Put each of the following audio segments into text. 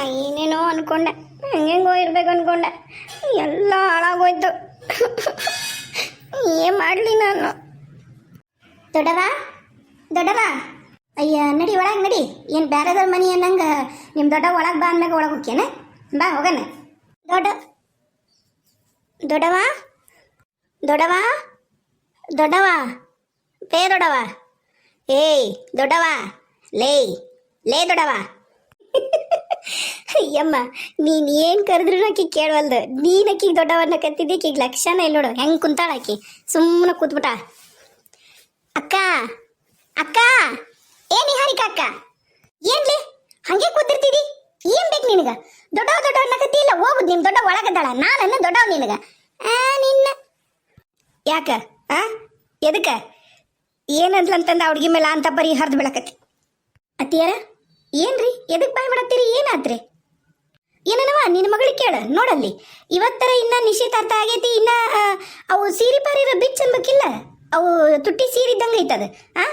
ನಾ ಏನೇನೋ ಅನ್ಕೊಂಡೆ. ಹೆಂಗೆಂಗೋ ಇರ್ಬೇಕು ಅನ್ಕೊಂಡೆ. ಎಲ್ಲ ಹಾಳಾಗೋಯ್ತು. ಏನು ಮಾಡಲಿ ನಾನು? ದೊಡ್ಡವ ದೊಡ್ಡವ ಅಯ್ಯ, ನಡಿ ಒಳಗೆ ನಡಿ. ಏನು ಬೇರೆದವ್ರ ಮನಿ ಅನ್ನಂಗೆ ನಿಮ್ಮ ದೊಡ್ಡ ಒಳಗೆ ಬಾ ಅಂದಾಗ ಒಳಗೆ ಹೋಗ್ಯೇನ? ಬಾ, ಹೋಗಣ. ದೊಡ್ಡ ದೊಡ್ಡವ ದೊಡ್ಡವ ದೊಡ್ಡವ ಪೇ ದೊಡ್ಡವ ಏಯ್ ದೊಡ್ಡವ ಲೇ ಲೇ ದೊಡ್ಡವ ಅಯ್ಯಮ್ಮ, ನೀನ್ ಏನ್ ಕರೆದ್ರು ಆಕಿ ಕೇಳವಲ್ದು. ನೀನ್ ಆಕಿಗೆ ದೊಡ್ಡವನ್ನ ಕತ್ತಿದ್ದೆ ಆಕಿಗೆ ಲಕ್ಷಣ ಇಲ್ಲ ನೋಡು. ಹೆಂಗ್ ಕುಂತಾಳ ಆಕಿ? ಸುಮ್ಮನೆ ಕೂತ್ಬಿಟ್ಟ. ಅಕ್ಕ ಅಕ್ಕ, ಏ ನಿಹಾರಿಕ ಅಕ್ಕ? ಏನ್ಲಿ? ಹಂಗೆ ಕೂತಿರ್ತೀವಿ ಏನ್ ಬೇಕು ನಿನಗ? ದೊಡ್ಡವ ದೊಡ್ಡವನ್ನ ಕತ್ತಿ ಇಲ್ಲ ಹೋಗುದು ನಿಮ್ ದೊಡ್ಡ ಒಳಗದ್ದಾಳ. ನಾನು ದೊಡ್ಡವ ನಿನಗ. ಆ, ನಿನ್ನ. ಯಾಕ? ಆ? ಎದಕ್ಕ? ಏನಂತಂತಂದ ಹುಡುಗಿ ಮೇಲೆ ಅಂತ ಬರೀ ಹರಿದು ಬೆಳಕತ್ತಿ. ಅತ್ತಿಯಾರ, ಏನ್ರಿ? ಎದಕ್ ಬಾಯ್ ಮಾಡತ್ತೀರಿ? ಏನಾತ್ರಿ? ಏನನವ? ನಿನ್ನ ಮಗಳಿಗೆ ಕೇಳ. ನೋಡಲ್ಲಿ. ಇವತ್ತರ ಇನ್ನ ನಿಶ್ಚಿತಾರ್ಥ ಆಗೈತಿ. ಇನ್ನ ಅವು ಸೀರೆ ಪಾರಿರ ಬಿಚ್ ಅನ್ಬೇಕಿಲ್ಲ. ಅವು ತುಟ್ಟಿ ಸೀರೆ ಇದ್ದಂಗ ಐತದ. ಆ?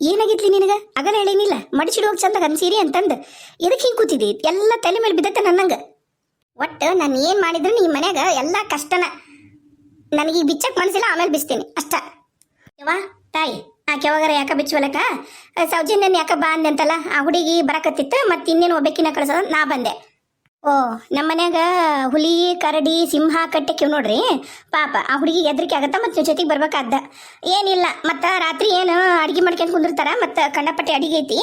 ಏನಾಗಿತ್ಲಿ ನಿನಗ? ಅಗಲ ಹೇಳೇನಿಲ್ಲ ಮಡಿಸಿಡುವಾಗ ಚಂದ ಅನ್ ಸೀರಿ ಅಂತಂದು. ಇದಕ್ಕೆ ಹಿಂಗೆ ಕೂತಿದ್ದಿ ಎಲ್ಲ ತಲೆ ಮೇಲೆ ಬಿದ್ದತ್ತೆ ನನ್ನಂಗ. ಒಟ್ಟು ನಾನು ಏನು ಮಾಡಿದ್ರು ಈ ಮನ್ಯಾಗ ಎಲ್ಲ ಕಷ್ಟನ ನನಗೆ ಬಿಚ್ಚಕ್ಕೆ ಮನಸ್ಸಿಲ್ಲ, ಆಮೇಲೆ ಬಿಸ್ತೀನಿ. ಅಷ್ಟ. ವಾ ತಾಯಿ. ಆಕೆ ಯಾವಾಗಾರ ಯಾಕೆ ಬಿಚ್ಚುವಲಕ ಸೌಜನ್ಯನ ಯಾಕೆ ಬಾ ಅಂದೆ ಅಂತಲ್ಲ ಆ ಹುಡುಗಿ ಬರಕತ್ತಿತ್ತು ಮತ್ತು ಇನ್ನೇನು ಒಬ್ಬಕಿನ ಕಳ್ಸೋದ? ನಾ ಬಂದೆ. ಓ, ನಮ್ಮ ಮನ್ಯಾಗ ಹುಲಿ, ಕರಡಿ, ಸಿಂಹ ಕಟ್ಟೆಕ್ಕಿವ್ ನೋಡ್ರಿ. ಪಾಪ, ಆ ಹುಡುಗಿ ಎದ್ರಿಕೆ ಆಗತ್ತ ಮತ್ತೆ ಜೊತೆಗೆ ಬರ್ಬೇಕಾದ್ದ. ಏನಿಲ್ಲ, ಮತ್ತು ರಾತ್ರಿ ಏನು ಅಡಿಗೆ ಮಾಡ್ಕೊಂಡು ಕುಂದಿರ್ತಾರ, ಮತ್ತು ಕಂಡಪಟ್ಟೆ ಅಡಿಗೆ ಐತಿ.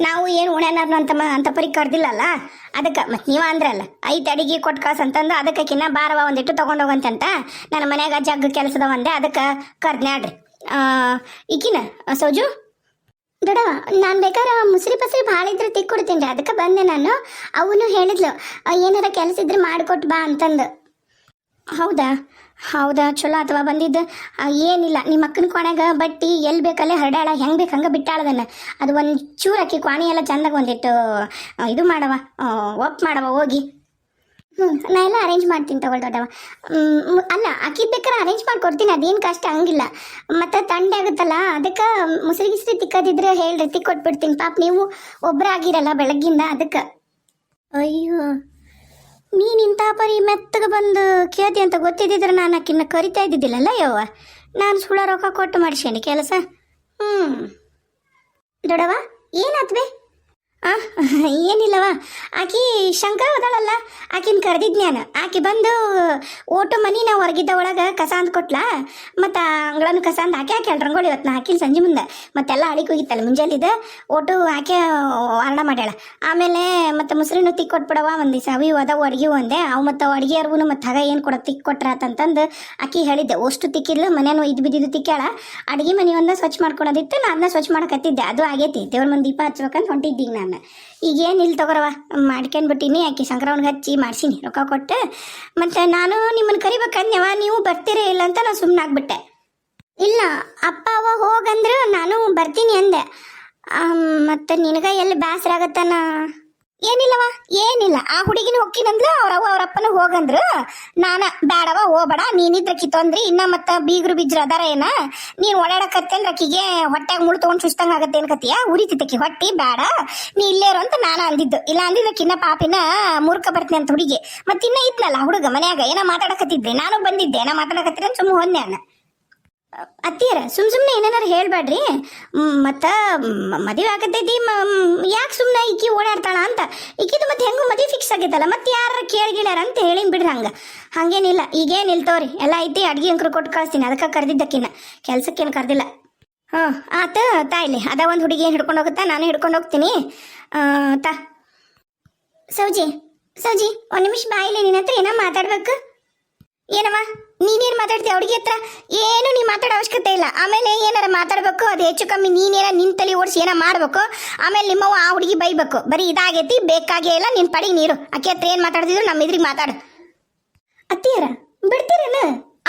ನಾವು ಏನು ಉಣ್ಯಾನಾರ್ನು ಅಂತ ಮ- ಅಂತ ಪರಿ ಕರ್ದಿಲ್ಲಲ್ಲ? ಅದಕ್ಕೆ, ಮತ್ತು ನೀವು ಅಂದ್ರಲ್ಲ ಐದು ಅಡಿಗೆ ಕೊಟ್ಟು ಕಳ್ಸ ಅಂತಂದು ಅದಕ್ಕೆ ಕಿನ್ನ ಬಾರವ ಒಂದಿಟ್ಟು ತೊಗೊಂಡೋಗಂತಂತ ನನ್ನ ಮನ್ಯಾಗ ಜಗ್ಗ ಕೆಲಸದ ಒಂದೆ ಅದಕ್ಕೆ ಕರ್ದ್ನ್ಯಾಡ್ರಿ. ಆ, ಸೋಜು? ದಡ ನಾನು ಬೇಕಾದ್ರೆ ಮುಸ್ರಿ ಪಸ್ರಿ ಭಾಳ ಇದ್ರೆ ತಿಕ್ಕೊಡ್ತೀನಿ ಅದಕ್ಕೆ ಬಂದೆ ನಾನು. ಅವನು ಹೇಳಿದ್ಲು ಏನಾರ ಕೆಲಸ ಇದ್ರೆ ಮಾಡಿಕೊಟ್ಟು ಬಾ ಅಂತಂದು. ಹೌದಾ? ಹೌದಾ? ಚಲೋ ಅಥವಾ ಬಂದಿದ್ದು. ಏನಿಲ್ಲ ನಿಮ್ಮ ಅಕ್ಕನ ಕೊಣೆಗ ಬಟ್ಟಿ ಎಲ್ಲಿ ಬೇಕಲ್ಲೇ ಹರಡಾಳ ಹೆಂಗೆ ಬೇಕು ಹಂಗೆ ಬಿಟ್ಟಾಳದನ್ನ. ಅದು ಒಂದು ಚೂರು ಅಕ್ಕಿ ಕ್ವಾಣಿ ಎಲ್ಲ ಚಂದಾಗ ಒಂದಿಟ್ಟು ಇದು ಮಾಡವ ಒಪ್ ಮಾಡವ ಹೋಗಿ. ಹ್ಞೂ ನಾ ಎಲ್ಲ ಅರೇಂಜ್ ಮಾಡ್ತೀನಿ ತಗೊಳ್ ದೊಡ್ಡವ ಅಲ್ಲ ಅಕ್ಕಿದ ಬೇಕಾದ್ರೆ ಅರೇಂಜ್ ಮಾಡ್ಕೊಡ್ತೀನಿ, ಅದೇನು ಕಷ್ಟ ಹಂಗಿಲ್ಲ. ಮತ್ತೆ ತಂಡೆ ಆಗುತ್ತಲ್ಲ, ಅದಕ್ಕೆ ಮುಸ್ರಿ ಗಿಸ್ರಿ ತಿಕ್ಕದಿದ್ರೆ ಹೇಳ್ರಿ ತಿಕ್ಕೊಟ್ಬಿಡ್ತೀನಿ ಪಾಪ, ನೀವು ಒಬ್ಬರಾಗಿರಲ್ಲ ಬೆಳಗ್ಗಿಂದ, ಅದಕ್ಕೆ. ಅಯ್ಯೋ, ನೀನು ಇಂಥ ಪರಿ ಮೆತ್ತಗೆ ಬಂದು ಕೇಳ್ತಿ ಅಂತ ಗೊತ್ತಿದ್ದಿದ್ರೆ ನಾನು ಅಕ್ಕಿನ ಕರಿತಾ ಇದ್ದಿದ್ದಿಲ್ಲಲ್ಲ ಯವ್ವ. ನಾನು ಸುಳ ರೊಕ್ಕ ಕೊಟ್ಟು ಮಾಡಿಸ್ಕೊಂಡು ಕೆಲಸ. ಹ್ಞೂ ದೊಡವ ಏನಾತ್ವೆ? ಆ, ಏನಿಲ್ಲವ. ಆಕಿ ಶಂಕ ಹೋದಾಳಲ್ಲ ಆಕಿನ ನಾನು ಆಕಿ ಬಂದು ಓಟು ಮನಿ ನಾವು ಹೊರಗಿದ್ದ ಒಳಗೆ ಕಸ ಅಂದ್ ಕೊಟ್ಲ. ಮತ್ತು ಅಂಗಳನ್ನು ಕಸ ಅಂದ್ ಹಾಕಿ ಹಾಕಿ ರಂಗೋಳಿ ಇವತ್ತು ನಾ ಹಾಕಿಲ್ಲ ಸಂಜೆ ಮುಂದೆ. ಮತ್ತೆಲ್ಲ ಅಡಿಗೆ ಹೋಗಿತ್ತಲ್ಲ ಮುಂಜಾಲಿದ ಓಟು ಹಾಕಿ ಹರಣ ಮಾಡ್ಯಾಳ. ಆಮೇಲೆ ಮತ್ತು ಮುಸ್ರಿನೂ ತಿಕ್ ಕೊಟ್ಬಿಡವ ಒಂದು ದಿವಸ. ಅವಿ ಅದಾವು, ಅಡ್ಗೆ ಒಂದೆ ಅವು ಮತ್ತು ಅಡ್ಗೆ ಅರ್ಗುನು ಮತ್ತು ಹಗ ಏನು ಕೊಡ ತಿಕ್ ಕೊಟ್ರಾತಂತಂದು ಆಕಿ ಹೇಳಿದ್ದೆ. ಅಷ್ಟು ತಿಕ್ಕಿದ್ಲು ಮನೇನು ಇದು ಬಿದ್ದಿದ್ದು ತಿಕ್ಕ್ಯಾಳ ಅಡುಗೆ ಮನೆ ಒಂದ ಸ್ವಚ್ಛ ಮಾಡ್ಕೊಳೋದಿತ್ತು, ನಾ ಅದನ್ನ ಸ್ವಚ್ಛ ಮಾಡಕತ್ತಿದ್ದೆ. ಅದು ಆಗೈತಿ. ದೇವ್ರ ಮುಂದೆ ದೀಪ ಹಚ್ಬೇಕಂತ ಹೊಂಟಿದ್ದೀಗ ನಾನು. ಈಗ ಇಲ್ಲಿ ತಗೋರವ ಮಾಡ್ಕೊಂಡ್ಬಿಟ್ಟಿನಿ ಆಕೆ ಸಂಕ್ರಮಣಗೆ ಹಚ್ಚಿ ಮಾಡ್ಸೀನಿ, ರೊಕ್ಕ ಕೊಟ್ಟು. ಮತ್ತು ನಾನು ನಿಮ್ಮನ್ನು ಕರಿಬೇಕಂದ್ಯವ ನೀವು ಬರ್ತೀರೇ ಇಲ್ಲ ಅಂತ ನಾನು ಸುಮ್ಮನಾಗ್ಬಿಟ್ಟೆ ಇಲ್ಲ, ಅಪ್ಪ ಅವ ಹೋಗಂದ್ರೆ ನಾನು ಬರ್ತೀನಿ ಅಂದೆ. ಮತ್ತು ನಿನಗ ಎಲ್ಲಿ ಬೇಸರ ಆಗತ್ತನ ಏನಿಲ್ಲವ ಏನಿಲ್ಲ. ಆ ಹುಡುಗಿನ ಹೊಕ್ಕಿನಂದ್ರ ಅವ್ರವ್ವ ಅವ್ರಪ್ಪನ ಹೋಗಂದ್ರ. ನಾನ ಬ್ಯಾಡವ ಹೋಗ್ಬೇಡ. ನೀನಿದ್ರ ಕಿತ್ತೊಂದ್ರಿ. ಇನ್ನ ಮತ್ತ ಬೀಗ್ರು ಬಿಜ್ರು ಅದಾರ ಏನ? ನೀನ್ ಓಡಾಡಕತ್ತೇನ್ ಆಕಿಗೆ? ಹೊಟ್ಯಾಗ ಮುಳು ತಗೊಂಡ್ ಸುಸ್ತಂಗ ಆಗತ್ತೆ ಅನ್ಕತಿಯ ಉರಿತಿತ್ತಕಿ ಹೊಟ್ಟಿ ಬೇಡ ನೀ ಇಲ್ಲೇರು ಅಂತ ನಾನು ಅಂದಿದ್ದು. ಇಲ್ಲ ಅಂದಿದ್ದಕ್ಕಿನ್ನ ಪಾಪಿನ ಮೂರ್ಖ ಬರ್ತೀನಿ ಅಂತ ಹುಡುಗಿ. ಮತ್ತಿನ್ನ ಇದ್ನಲ್ಲ ಹುಡುಗ ಮನ್ಯಾಗ? ಏನೋ ಮಾತಾಡಕತ್ತಿದ್ರಿ? ನಾನು ಬಂದಿದ್ದೆ. ಏನ ಮಾತಾಡಕತ್ತಿರ ಸುಮ್ಮ ಹೊನ್ನೆ ನಾನು. ಅತ್ತಿಯರ, ಸುಮ್ ಸುಮ್ಮನೆ ಏನೇನಾರು ಹೇಳ್ಬೇಡ್ರಿ ಮತ್ತು ಮದುವೆ ಆಗತೈತಿ ಯಾಕೆ ಸುಮ್ಮನೆ ಈಕಿ ಓಡಾಡ್ತಾಳ ಅಂತ. ಈಕಿದು ಮತ್ತೆ ಹೆಂಗೂ ಮದುವೆ ಫಿಕ್ಸ್ ಆಗೈತಲ್ಲ ಮತ್ತೆ ಯಾರ ಕೇಳಿಗಿಳ್ಯಾರ ಅಂತ ಹೇಳಿನ್ ಬಿಡ್ರಿ ಹಂಗ. ಹಂಗೇನಿಲ್ಲ, ಈಗೇನು ಇಲ್ತವ್ರಿ. ಎಲ್ಲ ಐತಿ, ಅಡ್ಗೆ ಅಂಕರು ಕೊಟ್ಟು ಕಳಿಸ್ತೀನಿ, ಅದಕ್ಕೆ ಕರೆದಿದ್ದಕ್ಕಿನ್ನ. ಕೆಲ್ಸಕ್ಕೇನು ಕರೆದಿಲ್ಲ. ಹ್ಞೂ ಆತ ತಾಯಿಲಿ ಅದ ಒಂದು ಹುಡುಗಿ ಹಿಡ್ಕೊಂಡು ಹೋಗುತ್ತಾ, ನಾನು ಹಿಡ್ಕೊಂಡು ಹೋಗ್ತೀನಿ. ತಾ. ಸೌಜಿ ಸೌಜಿ, ಒಂದು ನಿಮಿಷ ಬಾಯಿಲಿ ನಿನ್ನ ಹತ್ರ ಏನೋ ಮಾತಾಡ್ಬೇಕು. ಏನಮ್ಮ? ನೀನೇನು ಮಾತಾಡ್ತೀಯ? ಹುಡುಗಿ ಹತ್ರ ಏನು ನೀ ಮಾತಾಡೋ ಅವಶ್ಯಕತೆ ಇಲ್ಲ. ಆಮೇಲೆ ಏನಾರ ಮಾತಾಡ್ಬೇಕು, ಅದು ಹೆಚ್ಚು ಕಮ್ಮಿ ನೀನೇನ ನಿನ್ ತಲೆ ಓಡಿಸಿ ಏನೋ ಮಾಡ್ಬೇಕು, ಆಮೇಲೆ ನಿಮ್ಮವ್ವ ಆ ಹುಡುಗಿ ಬೈಬೇಕು. ಬರೀ ಇದಾಗೈತಿ, ಬೇಕಾಗೇ ಇಲ್ಲ, ನಿನ್ ಪಡಿ ನೀರು. ಆಕೆ ಹತ್ರ ಏನು ಮಾತಾಡ್ತಿದ್ರು ನಮ್ಮ ಇದ್ರಿಗೆ ಮಾತಾಡು. ಅತ್ತಿಯರ, ಬಿಡ್ತೀರೇನ?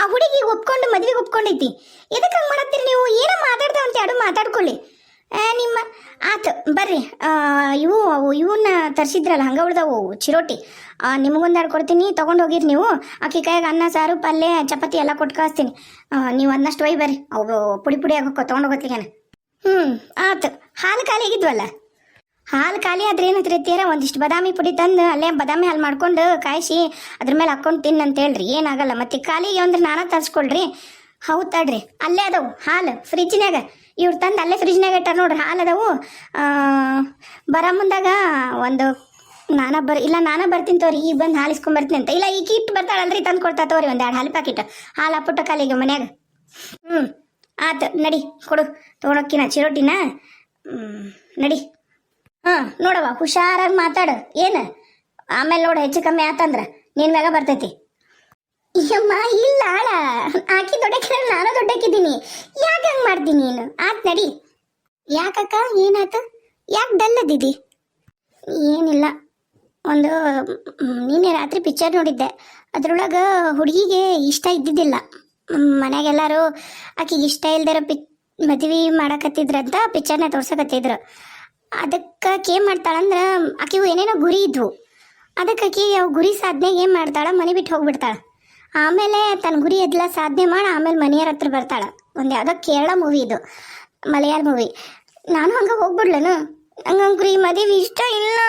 ಆ ಹುಡುಗಿ ಒಪ್ಕೊಂಡು ಮದ್ವೆಗೆ ಒಪ್ಕೊಂಡೈತಿ ಎದಕ್ಕೆ ಹಂಗೆ ಮಾಡತ್ತೀರಿ ನೀವು? ಏನೋ ಅಂತ ಎರಡು ಮಾತಾಡ್ಕೊಳ್ಳಿ. ನಿಮ್ಮ ಆತು ಬರ್ರಿ. ಇವು, ಅವು ಇವನ್ನ ತರಿಸಿದ್ರಲ್ಲ, ಹಂಗೆ ಉಳ್ದವು, ಚಿರೋಟಿ. ನಿಮಗೊಂದು ಕೊಡ್ತೀನಿ, ತೊಗೊಂಡು ಹೋಗಿರಿ ನೀವು. ಆಕಿ ಕೈಯಾಗ ಅನ್ನ, ಸಾರು, ಪಲ್ಯ, ಚಪಾತಿ ಎಲ್ಲ ಕೊಟ್ಟು ಕಳಿಸ್ತೀನಿ. ನೀವು ಅದನ್ನಷ್ಟು ಒಯ್ ಬರ್ರಿ. ಅವು ಪುಡಿ ಪುಡಿ ಆಗೋಕ್ಕೋ ತೊಗೊಂಡು ಹೋಗೋತಿಗೇನ ಹ್ಞೂ ಆತು. ಹಾಲು ಖಾಲಿ ಆಗಿದ್ವಲ್ಲ? ಹಾಲು ಖಾಲಿ ಆದ್ರೆ ಏನಾದ್ರಿ ತೀರ ಒಂದಿಷ್ಟು ಬಾದಾಮಿ ಪುಡಿ ತಂದು ಅಲ್ಲೇ ಬಾದಾಮಿ ಹಾಲು ಮಾಡ್ಕೊಂಡು ಕಾಯಿಸಿ ಅದ್ರ ಮೇಲೆ ಹಾಕೊಂಡು ತಿನ್ನು ಅಂತ ಹೇಳ್ರಿ. ಏನಾಗಲ್ಲ ಮತ್ತೆ ಖಾಲಿಗೆ ಅಂದ್ರೆ ನಾನಾ ತರ್ಸ್ಕೊಳ್ರಿ. ಹೌದು ತಡ್ರಿ. ಅಲ್ಲೇ ಅದಾವು ಹಾಲು ಫ್ರಿಜ್ನಾಗ ಇವ್ರು ತಂದು ಅಲ್ಲೇ ಫ್ರಿಜ್ನಾಗ ಇಟ್ಟಾರ ನೋಡ್ರಿ ಹಾಲು ಅದಾವು. ಆ, ಬರ ಮುಂದಾಗ ಒಂದು ನಾನ ಬರ್ ಇಲ್ಲ ನಾನ ಬರ್ತೀನಿ ತೋರಿ ಈಗ ಬಂದು ಹಾಲು ಇಸ್ಕೊಂಡ್ ಬರ್ತೀನಿ ಅಂತ. ಇಲ್ಲ ಈಗ ಇಟ್ಟು ಬರ್ತಾಳಲ್ರಿ ತಂದು ಕೊಡ್ತಾ ತೋರಿ ಒಂದು ಎರಡು ಹಾಲು ಪ್ಯಾಕೆಟ್ ಹಾಲು ಅಪ್ಪುಟ್ಟ ಕಾಲಿಗೆ ಮನ್ಯಾಗ. ಹ್ಞೂ ಆತು ನಡಿ ಕೊಡು. ತೊಗೊಳಕ್ಕಿನ ಚಿರೋಟಿನ. ಹ್ಮ್, ನಡಿ. ಹಾಂ ನೋಡವ್ವ ಹುಷಾರಾಗಿ ಮಾತಾಡು. ಏನು? ಆಮೇಲೆ ನೋಡು ಹೆಚ್ಚು ಕಮ್ಮಿ ಆತಂದ್ರ. ನಿನ್ ಮ್ಯಾಗ ಬರ್ತೈತಿ. ಅಯ್ಯಮ್ಮ ಇಲ್ಲ ಆಳ. ಆಕಿ ದೊಡ್ಡಕ್ಕಿದ್ರೆ ನಾನು ದೊಡ್ಡಕ್ಕಿದ್ದೀನಿ. ಯಾಕೆ ಹಂಗೆ ಮಾಡ್ತೀನಿ ನೀನು? ಆತ್ ನಡಿ. ಯಾಕಕ್ಕ ಏನಾಯ್ತು ಯಾಕೆ ಡಲ್ಲದಿದಿ ಏನಿಲ್ಲ. ಒಂದು ನಿನ್ನೆ ರಾತ್ರಿ ಪಿಕ್ಚರ್ ನೋಡಿದ್ದೆ. ಅದ್ರೊಳಗೆ ಹುಡುಗಿಗೆ ಇಷ್ಟ ಇದ್ದಿದ್ದಿಲ್ಲ. ಮನೆಗೆಲ್ಲರೂ ಆಕಿಗೆ ಇಷ್ಟ ಇಲ್ದಿರೋ ಪಿಕ್, ಮದ್ವೆ ಮಾಡಕತ್ತಿದ್ರಂತ ಪಿಕ್ಚರ್ನ ತೋರ್ಸಕತ್ತಿದ್ರು. ಅದಕ್ಕೆ ಏನು ಮಾಡ್ತಾಳಂದ್ರೆ ಆಕಿವು ಏನೇನೋ ಗುರಿ ಇದ್ವು. ಅದಕ್ಕೆ ಆಕಿ ಅವು ಗುರಿ ಸಾಧನೆಗೆ ಏನು ಮಾಡ್ತಾಳ, ಮನೆ ಬಿಟ್ಟು ಹೋಗ್ಬಿಡ್ತಾಳ. ಆಮೇಲೆ ತನ್ನ ಗುರಿ ಎಲ್ಲ ಸಾಧನೆ ಮಾಡಿ, ಆಮೇಲೆ ಮನೆಯವ್ರ ಹತ್ರ ಬರ್ತಾಳೆ. ಒಂದು ಯಾವುದೋ ಕೇರಳ ಮೂವಿ ಇದು, ಮಲಯಾಳ ಮೂವಿ ನಾನು ಹಂಗೆ ಹೋಗ್ಬಿಡ್ಲೇನು? ನಂಗೆ ಗುರಿ ಮದುವೆ ಇಷ್ಟ ಇಲ್ಲ.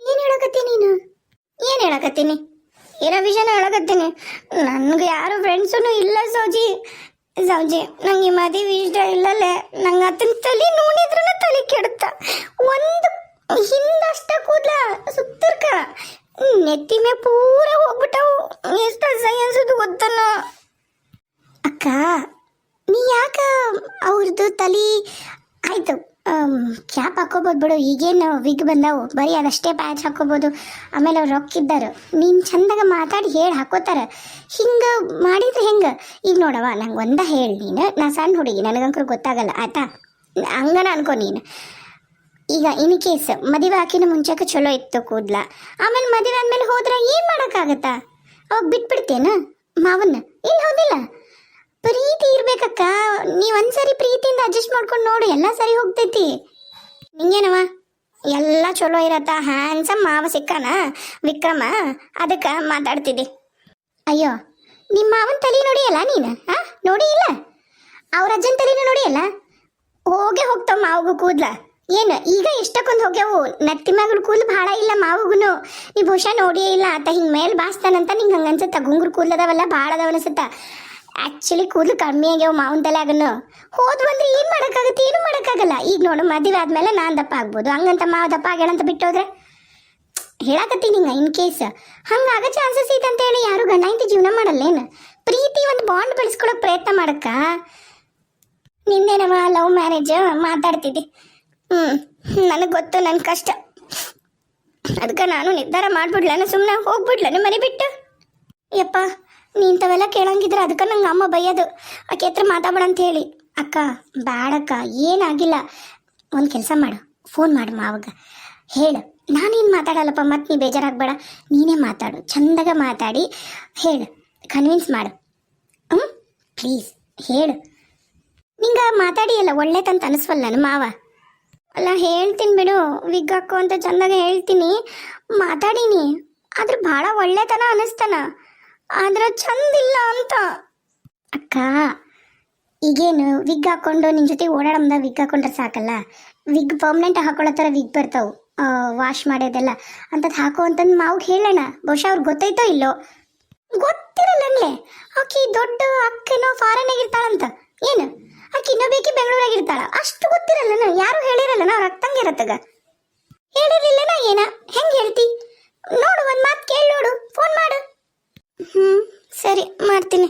ಏನು ಹೇಳಕತ್ತಿ ನೀನು? ಏನು ಹೇಳಕತ್ತೀನಿ? ಇರೋ ವಿಷಯನ ಹೇಳಕತ್ತೀನಿ. ನನಗೆ ಯಾರು ಫ್ರೆಂಡ್ಸೂ ಇಲ್ಲ ಸೌಜಿ. ಸೌಜಿ, ನಂಗೆ ಮದುವೆ ಇಷ್ಟ ಇಲ್ಲಲ್ಲೇ ನಂಗೆ ಅದನ್ನ ತಲೆ ನೋಡಿದ್ರೂ ತಲೆ ಕೆಡುತ್ತ. ಒಂದು ಹಿಂದಷ್ಟ ಕೂದ್ಲ ಸುತ್ತರ್ಕ. ನೆತ್ತಿ ಮೇ ಪೂರ ಹೋಗ್ಬಿಟ್ಟವು. ಎಷ್ಟು ಅಸಹ್ಯ ಅನ್ಸೋದು ಗೊತ್ತನ. ಅಕ್ಕ, ನೀ ಯಾಕ ಅವ್ರದ್ದು ತಲೆ, ಆಯ್ತು ಕ್ಯಾಪ್ ಹಾಕೋಬೋದು ಬಿಡು. ಈಗೇನು ವಿಗ್ ಬಂದವು. ಬರೀ ಅದಷ್ಟೇ ಪ್ಯಾಚ್ ಹಾಕೋಬೋದು. ಆಮೇಲೆ ಅವ್ರು ರೊಕ್ಕಿದ್ದರು. ನೀನು ಚಂದಾಗ ಮಾತಾಡಿ ಹೇಳಿ ಹಾಕೋತಾರೆ. ಹಿಂಗೆ ಮಾಡಿದ್ರೆ ಹೆಂಗೆ? ಈಗ ನೋಡವ ನಂಗೆ ಒಂದ ಹೇಳಿ ನೀನು. ನಾ ಸಣ್ಣ ಹುಡುಗಿ ನನಗಂಕರು ಗೊತ್ತಾಗಲ್ಲ, ಆಯ್ತಾ? ಹಂಗನ ಅನ್ಕೋ ನೀನು. ಈಗ ಇನ್ ಕೇಸ್ ಮದುವೆ ಹಾಕಿನ ಮುಂಚೆಕ ಚಲೋ ಇತ್ತು ಕೂದ್ಲ. ಆಮೇಲೆ ಮದುವೆ ಆದ್ಮೇಲೆ ಹೋದ್ರೆ ಏನು ಮಾಡೋಕ್ಕಾಗತ್ತಾ? ಅವಾಗ ಬಿಟ್ಬಿಡ್ತೇನ? ಮಾವನ್ನ? ಇಲ್ಲ, ಹೌದಿಲ್ಲ. ಪ್ರೀತಿ ಇರ್ಬೇಕಕ್ಕ. ನೀವ್ ಒಂದ್ಸರಿ ಪ್ರೀತಿಯಿಂದ ಅಡ್ಜಸ್ಟ್ ಮಾಡ್ಕೊಂಡು ನೋಡು, ಎಲ್ಲ ಸರಿ ಹೋಗ್ತೈತಿ. ನಿಂಗೇನವ? ಎಲ್ಲ ಚಲೋ ಇರತ್ತ. ಹ್ಯಾಂಡ್ಸಮ್ ಮಾವ ಸಿಕ್ಕಾನ? ವಿಕ್ರಮ? ಅದಕ್ಕೆ ಮಾತಾಡ್ತಿದ್ದೆ. ಅಯ್ಯೋ ನಿಮ್ಮ ಮಾವನ ತಲೆ ನೋಡಿಯಲ್ಲ ನೀನು? ಹಾಂ ನೋಡಿ ಇಲ್ಲ ಅವ್ರ ಅಜ್ಜನ ತಲೆನೂ ನೋಡಿಯಲ್ಲ? ಹೋಗೇ ಹೋಗ್ತಾವ ಮಾವಗೂ ಕೂದ್ಲ. ಏನು, ಈಗ ಎಷ್ಟಕ್ಕೊಂದು ಹೋಗ್ಯಾವು? ನತ್ತಿ ಮಗಳು ಕೂದಲು ಭಾಳ ಇಲ್ಲ ಮಾವುಗುನು. ನೀ ಬಹುಶಃ ನೋಡಿಯೇ ಇಲ್ಲ ಆತ ಹಿಂಗೆ ಮೇಲೆ ಬಾಸ್ತಾನಂತ ನಿಂಗೆ ಹಂಗೆ ಅನ್ಸುತ್ತೆ? ಗುಂಗುರು ಕೂದಲದವಲ್ಲ ಭಾಳ ಅದಾವ ಅನ್ಸುತ್ತೆ. ಆ್ಯಕ್ಚುಲಿ ಕೂದಲು ಕಮ್ಮಿ ಆಗ್ಯಾವ ಮಾವನ ತಲೆ ಆಗನು ಹೋದ್ ಬಂದ್ರೆ ಏನು ಮಾಡೋಕ್ಕಾಗತ್ತೆ, ಏನು ಮಾಡೋಕ್ಕಾಗಲ್ಲ. ಈಗ ನೋಡು, ಮದುವೆ ಆದಮೇಲೆ ನಾನು ದಪ್ಪ ಆಗ್ಬೋದು. ಹಂಗಂತ ಮಾವ ದಪ್ಪ ಆಗ್ಯಾಳಂತ ಬಿಟ್ಟೋದ್ರೆ ಹೇಳಕತ್ತೀನಿ ಹಿಂಗೆ ಇನ್ ಕೇಸ್ ಹಂಗಾಗ ಚಾನ್ಸಸ್ ಐತೆ ಅಂತ ಹೇಳಿ ಯಾರು ಗಂಡ ಇಂತ ಜೀವನ ಮಾಡಲ್ಲೇನು? ಪ್ರೀತಿ ಒಂದು ಬಾಂಡ್ ಬೆಳೆಸ್ಕೊಳಕ್ ಪ್ರಯತ್ನ ಮಾಡಕ್ಕ? ನಿಂದೇನವ ಲವ್ ಮ್ಯಾರೇಜ್ ಮಾತಾಡ್ತಿದ್ದೆ. ಹ್ಞೂ ನನಗೆ ಗೊತ್ತು ನನ್ನ ಕಷ್ಟ. ಅದಕ್ಕೆ ನಾನು ನಿರ್ಧಾರ ಮಾಡ್ಬಿಡ್ಲಾನ ಸುಮ್ಮನೆ ಹೋಗ್ಬಿಡ್ಲೇನು ಮನೆ ಬಿಟ್ಟು? ಯಪ್ಪ, ನೀಂತವೆಲ್ಲ ಕೇಳಂಗಿದ್ರೆ ಅದಕ್ಕೆ ನಂಗೆ ಅಮ್ಮ ಬೈಯೋದು. ಆಕೆ ಹತ್ರ ಮಾತಾಡ ಅಂತ ಹೇಳಿ. ಅಕ್ಕ, ಬ್ಯಾಡಕ್ಕ, ಏನಾಗಿಲ್ಲ. ಒಂದು ಕೆಲಸ ಮಾಡು, ಫೋನ್ ಮಾಡು ಮಾವಾಗ. ಹೇಳು, ನಾನೇನು ಮಾತಾಡಲ್ಲಪ್ಪ ಮತ್ತೆ ನೀ ಬೇಜಾರಾಗಬೇಡ. ನೀನೇ ಮಾತಾಡು, ಚಂದಾಗ ಮಾತಾಡಿ, ಹೇಳು ಕನ್ವಿನ್ಸ್ ಮಾಡು. ಹ್ಞೂ ಪ್ಲೀಸ್ ಹೇಳು. ನಿಂಗೆ ಮಾತಾಡಿ ಅಲ್ಲ ಒಳ್ಳೇದಂತ ಅನಿಸ್ವಲ್ಲ ನಾನು ಮಾವ. ಅಲ್ಲ, ಹೇಳ್ತೀನಿ ಬಿಡು. ವಿಗ್ ಹಾಕು ಅಂತ ಚಂದಾಗ ಹೇಳ್ತೀನಿ. ಮಾತಾಡೀನಿ. ಆದ್ರೆ ಭಾಳ ಒಳ್ಳೆತನ ಅನಿಸ್ತಾನ. ಆದ್ರೆ ಚಂದಿಲ್ಲ ಅಂತ. ಅಕ್ಕ, ಈಗೇನು ವಿಗ್ ಹಾಕೊಂಡು ನಿನ್ನ ಜೊತೆ ಓಡಾಡಮ್ದ ವಿಗ್ ಹಾಕೊಂಡ್ರೆ ಸಾಕಲ್ಲ? ವಿಗ್ ಪರ್ಮನೆಂಟ್ ಹಾಕೊಳ್ಳೋ ಥರ ವಿಗ್ ಬರ್ತಾವು. ವಾಶ್ ಮಾಡೋದೆಲ್ಲ ಅಂತದ್ ಹಾಕೋ ಅಂತಂದು ಮಾವು ಹೇಳೋಣ. ಬಹುಶಃ ಅವ್ರಿಗೆ ಗೊತ್ತೈತೋ ಇಲ್ಲೋ? ಗೊತ್ತಿರಲ್ಲನ್ಲೆ ಆಕಿ ದೊಡ್ಡ ಅಕ್ಕನೋ ಫಾರಿನ್ ಆಗಿರ್ತಾಳಂತ. ಏನು? ಆಕಿ ಇನ್ನೊಬೇಕಿ ಬೆಂಗಳೂರಾಗಿರ್ತಾಳ. ಅಷ್ಟು ಗೊತ್ತಿರಲ್ಲ ಯಾರು ಹೇಳಿರಲ್ಲನ ಅವ್ರ ಅಕ್ಕಂಗಿರತ್ತಗ ಹೇಳಿರ್ಲಿಲ್ಲನ ಏನ. ಹೆಂಗೆ ಹೇಳ್ತಿ? ನೋಡು ಒಂದ್ ಮಾತು ಕೇಳಿ ನೋಡು. ಫೋನ್ ಮಾಡು. ಹ್ಮ್ ಸರಿ ಮಾಡ್ತೀನಿ.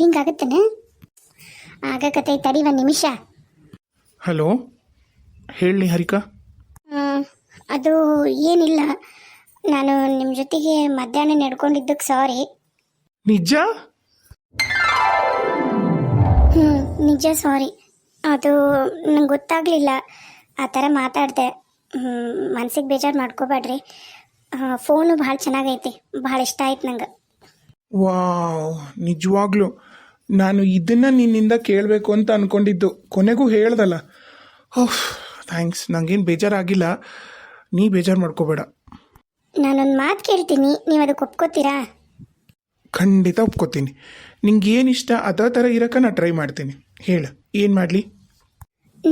ರಿಂಗ್ ಆಗತ್ತೇನೆ? ಆಗಕತ್ತೈ ತಡಿ ಒಂದು ನಿಮಿಷ. ಹಲೋ ಹೇಳಿ ಹರಿಕಾ. ಅದು ಏನಿಲ್ಲ. ನಾನು ನಿಮ್ಮ ಜೊತೆಗೆ ಮಧ್ಯಾಹ್ನ ನಡ್ಕೊಂಡಿದ್ದಕ್ಕೆ ಸಾರಿ. ನಿಜ ಹ್ಞೂ ನಿಜ ಸಾರಿ. ಅದು ನಂಗೆ ಗೊತ್ತಾಗಲಿಲ್ಲ. ಆ ಥರ ಮಾತಾಡಿದೆ. ಮನ್ಸಿಗೆ ಬೇಜಾರು ಮಾಡ್ಕೋಬೇಡ್ರಿ. ಫೋನು ಭಾಳ ಚೆನ್ನಾಗೈತಿ. ಭಾಳ ಇಷ್ಟ ಆಯ್ತು ನಂಗೆ. ವಾವ್ ನಿಜವಾಗ್ಲು. ನಾನು ಇದನ್ನ ನಿನ್ನಿಂದ ಕೇಳಬೇಕು ಅಂತ ಅನ್ಕೊಂಡಿದ್ದು. ಕೊನೆಗೂ ಹೇಳ್ದಲ್ಲ. ಓಹ್ ಥ್ಯಾಂಕ್ಸ್ ನಂಗೇನು ಬೇಜಾರಾಗಿಲ್ಲ. ನೀ ಬೇಜಾರು ಮಾಡ್ಕೋಬೇಡ. ನಾನೊಂದು ಮಾತು ಕೇಳ್ತೀನಿ. ನೀವು ಅದಕ್ಕೆ ಒಪ್ಕೋತೀರಾ? ಖಂಡಿತ ಒಪ್ಕೋತೀನಿ. ನಿಂಗೆ ಏನು ಇಷ್ಟ ಅದೇ ಥರ ಇರೋಕ್ಕೆ ನಾನು ಟ್ರೈ ಮಾಡ್ತೀನಿ. ಹೇಳು ಏನು ಮಾಡಲಿ?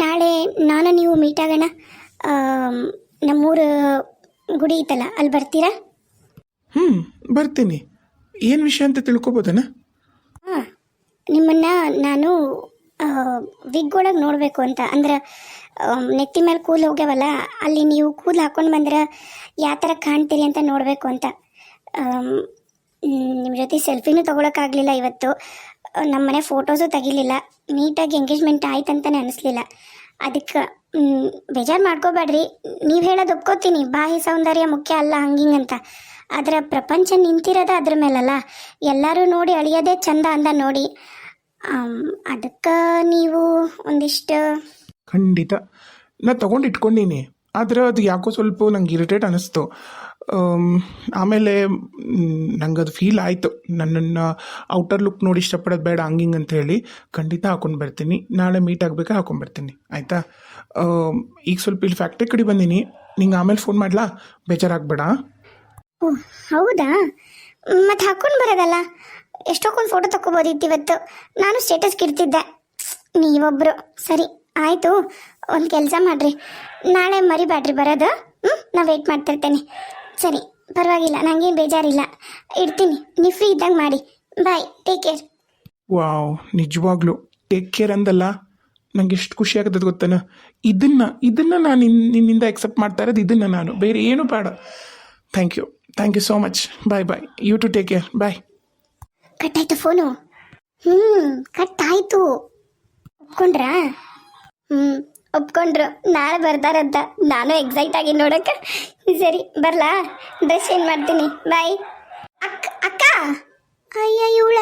ನಾಳೆ ನಾನು ನೀವು ಮೀಟ್ ಆಗೋಣ. ನಮ್ಮೂರ ಗುಡಿ ಐತಲ್ಲ ಅಲ್ಲಿ ಬರ್ತೀರಾ? ಹ್ಞೂ ಬರ್ತೀನಿ. ಏನು ವಿಷಯ ಅಂತ ತಿಳ್ಕೊಬೋದಣ ಹಾಂ ನಿಮ್ಮನ್ನು ನಾನು ವಿಗ್ ಒಳಗೆ ನೋಡಬೇಕು ಅಂತ. ಅಂದ್ರೆ ನೆತ್ತಿ ಮೇಲೆ ಕೂದಲು ಹೋಗ್ಯಾವಲ್ಲ ಅಲ್ಲಿ ನೀವು ಕೂದಲು ಹಾಕೊಂಡು ಬಂದ್ರೆ ಯಾವ ಥರ ಕಾಣ್ತೀರಿ ಅಂತ ನೋಡಬೇಕು ಅಂತ. ನಿಮ್ಮ ಜೊತೆ ಸೆಲ್ಫಿನೂ ತೊಗೊಳಕ್ಕಾಗಲಿಲ್ಲ ಇವತ್ತು. ನಮ್ಮ ಮನೆ ಫೋಟೋಸು ತೆಗಿಲಿಲ್ಲ. ನೀಟಾಗಿ ಎಂಗೇಜ್ಮೆಂಟ್ ಆಯ್ತಂತಾನೆ ಅನಿಸ್ಲಿಲ್ಲ ಅದಕ್ಕೆ ಬೇಜಾರು ಮಾಡ್ಕೋಬೇಡ್ರಿ. ನೀವು ಹೇಳೋದು ಒಪ್ಕೋತೀನಿ. ಬಾಹಿ ಸೌಂದರ್ಯ ಮುಖ್ಯ ಅಲ್ಲ ಹಂಗಿಂಗ್ ಅಂತ ಆದರೆ ಪ್ರಪಂಚ ನಿಂತಿರೋದ ಅದ್ರ ಮೇಲಲ್ಲ. ಎಲ್ಲರೂ ನೋಡಿ ಅಳಿಯೋದೇ ಚಂದ ಅಂದ ನೋಡಿ. ಅದಕ್ಕೆ ನೀವು ಒಂದಿಷ್ಟು ಖಂಡಿತ. ನಾ ತಗೊಂಡು ಇಟ್ಕೊಂಡೀನಿ ಆದರೆ ಅದು ಯಾಕೋ ಸ್ವಲ್ಪ ನಂಗೆ ಇರಿಟೇಟ್ ಅನ್ನಿಸ್ತು ಆಮೇಲೆ ನಂಗೆ ಅದು ಫೀಲ್ ಆಯಿತು. ನನ್ನನ್ನು ಔಟರ್ ಲುಕ್ ನೋಡಿ ಇಷ್ಟಪಡೋದು ಬೇಡ, ಹಂಗಿಂಗ್ ಅಂತ ಹೇಳಿ ಖಂಡಿತ ಹಾಕೊಂಡು ಬರ್ತೀನಿ. ನಾಳೆ ಮೀಟ್ ಆಗಬೇಕಾ ಹಾಕೊಂಡು ಬರ್ತೀನಿ. ಆಯಿತಾ? ಈಗ ಸ್ವಲ್ಪ ಇಲ್ಲಿ ಫ್ಯಾಕ್ಟ್ರಿ ಕಡೆ ಬಂದೀನಿ. ನಿಂಗೆ ಆಮೇಲೆ ಫೋನ್ ಮಾಡ್ಲಾ? ಬೇಜಾರಾಗಬೇಡ. ಹೌದಾ? ಮತ್ತೆ ಹಾಕೊಂಡು ಬರೋದಲ್ಲ? ಎಷ್ಟೊಕ್ಕೊಂದು ಫೋಟೋ ತಗೋಬೋದಿತ್ತು ಇವತ್ತು ನಾನು ಸ್ಟೇಟಸ್ ಕಿಡ್ತಿದ್ದೆ ನೀವೊಬ್ಬರು ಸರಿ, ಆಯಿತು. ಒಂದು ಕೆಲಸ ಮಾಡಿರಿ. ನಾಳೆ ಮರಿಬೇಡ್ರಿ ಬರೋದು. ಹ್ಞೂ ನಾ ವೆಯ್ಟ್ ಮಾಡ್ತಿರ್ತೇನೆ. ಸರಿ ಪರವಾಗಿಲ್ಲ ನನಗೇನು ಬೇಜಾರಿಲ್ಲ. ಇಡ್ತೀನಿ ನೀವು ಫ್ರೀ ಇದ್ದಂಗೆ ಮಾಡಿ. ಬಾಯ್ ಟೇಕ್ ಕೇರ್ ವಾವ್ ನಿಜವಾಗ್ಲೂ. ಟೇಕ್ ಕೇರ್ ಅಂದಲ್ಲ? ನಂಗೆ ಎಷ್ಟು ಖುಷಿ ಆಗ್ತದೆ ಗೊತ್ತಾನ? ಇದನ್ನ ಇದನ್ನ ನಾನು ನಿನ್- ನಿನ್ನಿಂದ ಎಕ್ಸೆಪ್ಟ್ ಮಾಡ್ತಾ ಇರೋದು ಇದನ್ನ ನಾನು. ಬೇರೆ ಏನು ಬೇಡ. Thank you thank you so much bye bye you too take care bye cut ಆಯ್ತು ಫೋನು. ಹ್ಞೂ ಕಟ್ ಆಯಿತು ಒಪ್ಕೊಂಡ್ರಾ? ಹ್ಞೂ ಒಪ್ಕೊಂಡ್ರು. ನಾಳೆ ಬರ್ತಾರಂತ ನಾನು ಎಕ್ಸೈಟ್ ಆಗಿ ನೋಡಕ್ಕೆ ಸರಿ, ಬರ್ಲಾ? ಡ್ರೆಸ್ ಏನು ಮಾಡ್ತೀನಿ. ಬಾಯ್ ಅಕ್ಕ ಅಕ್ಕ? ಅಯ್ಯ ಇವಳ